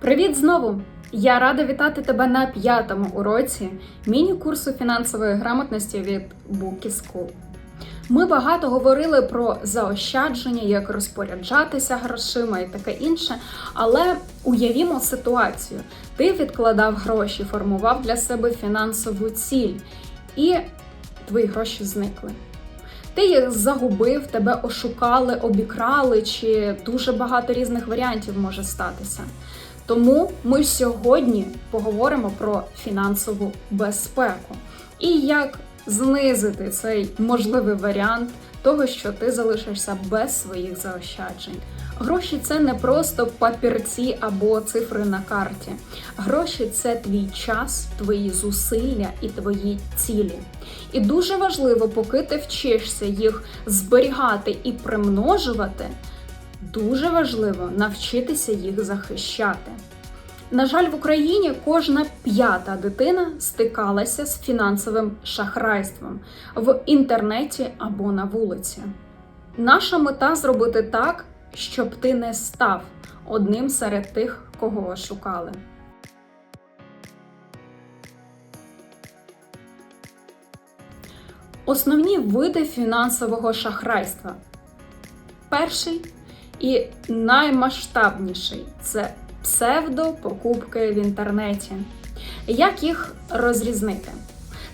Привіт знову! Я рада вітати тебе на п'ятому уроці міні-курсу фінансової грамотності від Bookie School. Ми багато говорили про заощадження, як розпоряджатися грошима і таке інше. Але уявімо ситуацію: ти відкладав гроші, формував для себе фінансову ціль, і твої гроші зникли. Ти їх загубив, тебе ошукали, обікрали, чи дуже багато різних варіантів може статися. Тому ми сьогодні поговоримо про фінансову безпеку і як знизити цей можливий варіант того, що ти залишишся без своїх заощаджень. Гроші це не просто папірці або цифри на карті. Гроші це твій час, твої зусилля і твої цілі. І дуже важливо, поки ти вчишся їх зберігати і примножувати, дуже важливо навчитися їх захищати. На жаль, в Україні кожна п'ята дитина стикалася з фінансовим шахрайством в інтернеті або на вулиці. Наша мета зробити так, щоб ти не став одним серед тих, кого шукали. Основні види фінансового шахрайства. Перший і наймасштабніший це псевдопокупки в інтернеті. Як їх розрізнити?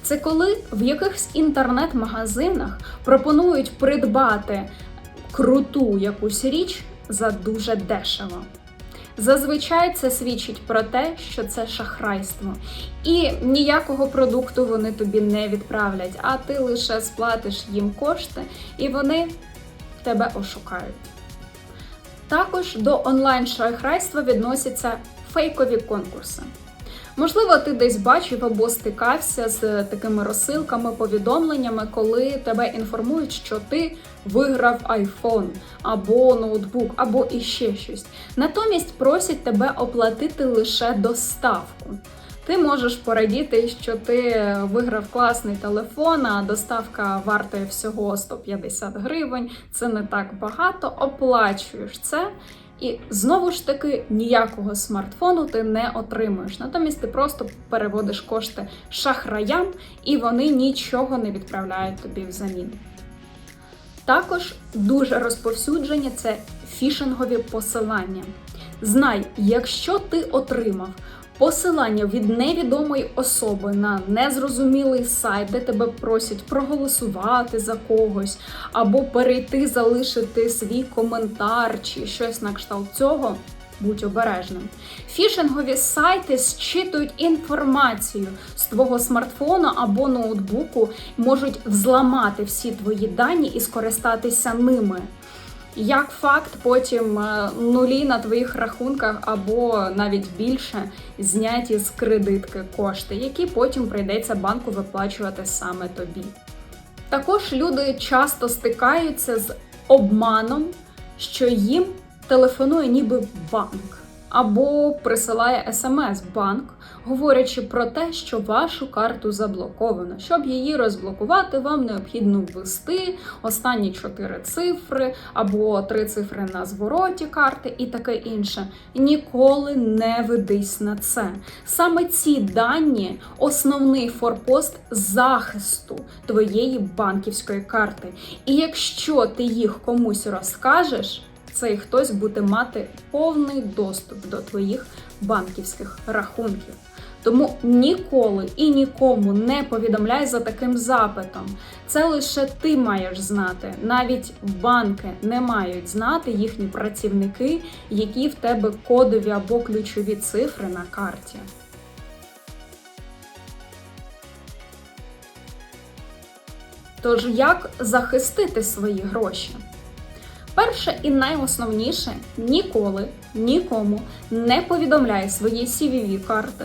Це коли в якихось інтернет-магазинах пропонують придбати круту якусь річ за дуже дешево. Зазвичай це свідчить про те, що це шахрайство, і ніякого продукту вони тобі не відправлять, а ти лише сплатиш їм кошти, і вони тебе ошукають. Також до онлайн-шахрайства відносяться фейкові конкурси. Можливо, ти десь бачив або стикався з такими розсилками, повідомленнями, коли тебе інформують, що ти виграв iPhone або ноутбук, або іще щось. Натомість просять тебе оплатити лише доставку. Ти можеш порадіти, що ти виграв класний телефон, а доставка вартує всього 150 гривень. Це не так багато. Оплачуєш це. І знову ж таки ніякого смартфону ти не отримуєш. Натомість ти просто переводиш кошти шахраям, і вони нічого не відправляють тобі взамін. Також дуже розповсюджені це фішингові посилання. Знай, якщо ти отримав посилання від невідомої особи на незрозумілий сайт, де тебе просять проголосувати за когось, або перейти, залишити свій коментар чи щось на кшталт цього. Будь обережним. Фішингові сайти зчитують інформацію з твого смартфона або ноутбуку, можуть взламати всі твої дані і скористатися ними. Як факт, потім е, нулі на твоїх рахунках або навіть більше зняті з кредитки кошти, які потім прийдеться банку виплачувати саме тобі. Також люди часто стикаються з обманом, що їм телефонує ніби банк або присилає смс-банк, говорячи про те, що вашу карту заблоковано. Щоб її розблокувати, вам необхідно ввести останні чотири цифри або три цифри на звороті карти і таке інше. Ніколи не ведись на це. Саме ці дані основний форпост захисту твоєї банківської карти. І якщо ти їх комусь розкажеш, цей хтось буде мати повний доступ до твоїх банківських рахунків. Тому ніколи і нікому не повідомляй за таким запитом. Це лише ти маєш знати. Навіть банки не мають знати їхні працівники, які в тебе кодові або ключові цифри на карті. Тож як захистити свої гроші? Перше і найосновніше ніколи нікому не повідомляй свої cvv карти,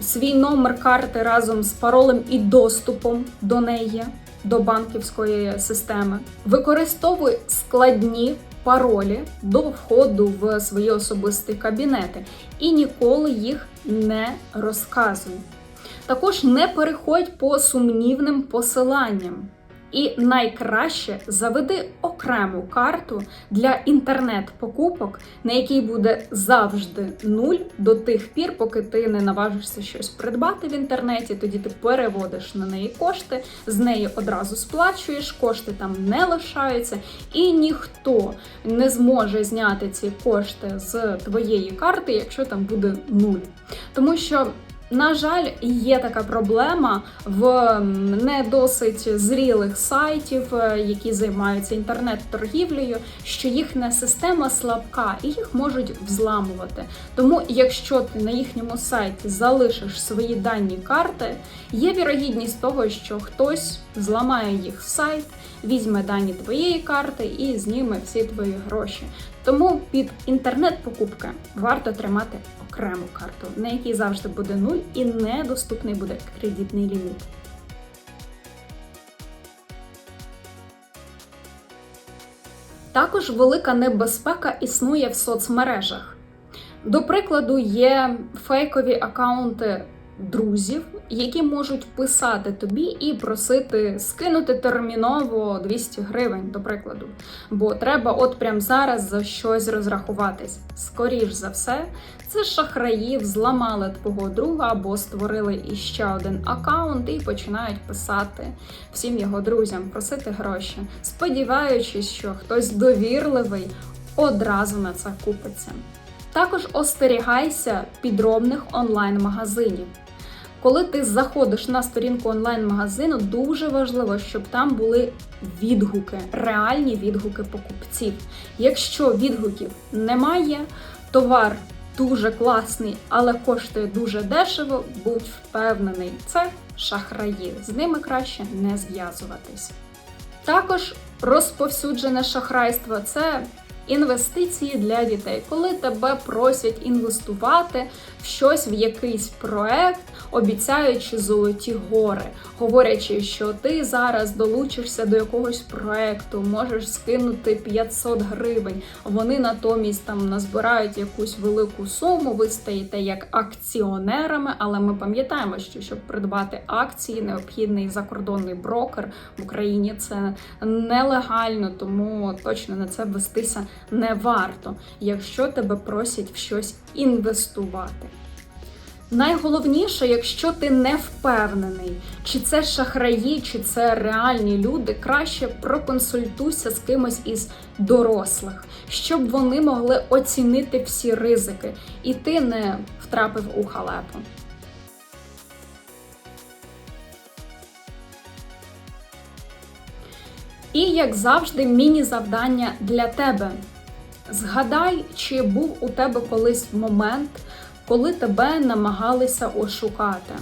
свій номер карти разом з паролем і доступом до неї, до банківської системи. Використовуй складні паролі до входу в свої особисті кабінети і ніколи їх не розказуй. Також не переходь по сумнівним посиланням. І найкраще заведи окрему карту для інтернет-покупок, на якій буде завжди нуль до тих пір, поки ти не наважишся щось придбати в інтернеті. Тоді ти переводиш на неї кошти, з неї одразу сплачуєш, кошти там не лишаються, і ніхто не зможе зняти ці кошти з твоєї карти, якщо там буде нуль. Тому що. На жаль, є така проблема в не досить зрілих сайтів, е, які займаються інтернет-торгівлею, що їхня система слабка і їх можуть взламувати. Тому, якщо ти на їхньому сайті залишиш свої дані карти, є вірогідність того, що хтось зламає їх сайт, візьме дані твоєї карти і зніме всі твої гроші. Тому під інтернет-покупки варто тримати окрему карту, на якій завжди буде нуль і недоступний буде кредитний ліміт. Також велика небезпека існує в соцмережах. До прикладу, є фейкові акаунти друзів, які можуть писати тобі і просити скинути терміново 200 гривень, до прикладу. Бо треба от прямо зараз за щось розрахуватись. Скоріш за все, це шахраї взламали твого друга або створили іще один акаунт і починають писати всім його друзям, просити гроші, сподіваючись, що хтось довірливий одразу на це купиться. Також остерігайся підробних онлайн-магазинів. Коли ти заходиш на сторінку онлайн-магазину, дуже важливо, щоб там були відгуки, реальні відгуки покупців. Якщо відгуків немає, товар дуже класний, але коштує дуже дешево, будь впевнений, це шахраї. З ними краще не зв'язуватись. Також розповсюджене шахрайство це інвестиції для дітей, коли тебе просять інвестувати в щось в якийсь проект, обіцяючи золоті гори, говорячи, що ти зараз долучишся до якогось проекту, можеш скинути 500 гривень. Вони натомість там назбирають якусь велику суму. Ви стаєте як акціонерами, але ми пам'ятаємо, що щоб придбати акції, необхідний закордонний брокер в Україні. Це нелегально, тому точно на це вестися не варто, якщо тебе просять в щось інвестувати. Найголовніше, якщо ти не впевнений, чи це шахраї, чи це реальні люди, краще проконсультуйся з кимось із дорослих, щоб вони могли оцінити всі ризики, і ти не втрапив у халепу. І, як завжди, міні-завдання для тебе. Згадай, чи був у тебе колись момент, коли тебе намагалися ошукати.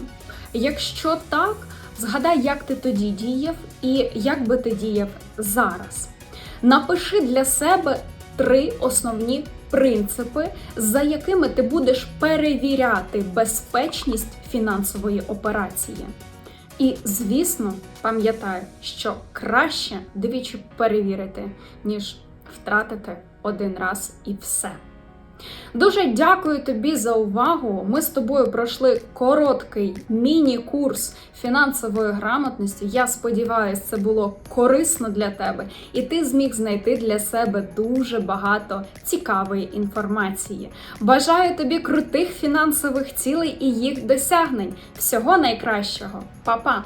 Якщо так, згадай, як ти тоді діяв і як би ти діяв зараз. Напиши для себе три основні принципи, за якими ти будеш перевіряти безпечність фінансової операції. І, звісно, пам'ятай, що краще двічі перевірити, ніж втратити один раз і все. Дуже дякую тобі за увагу. Ми з тобою пройшли короткий міні-курс фінансової грамотності. Я сподіваюся, це було корисно для тебе, і ти зміг знайти для себе дуже багато цікавої інформації. Бажаю тобі крутих фінансових цілей і їх досягнень. Всього найкращого, Па-па!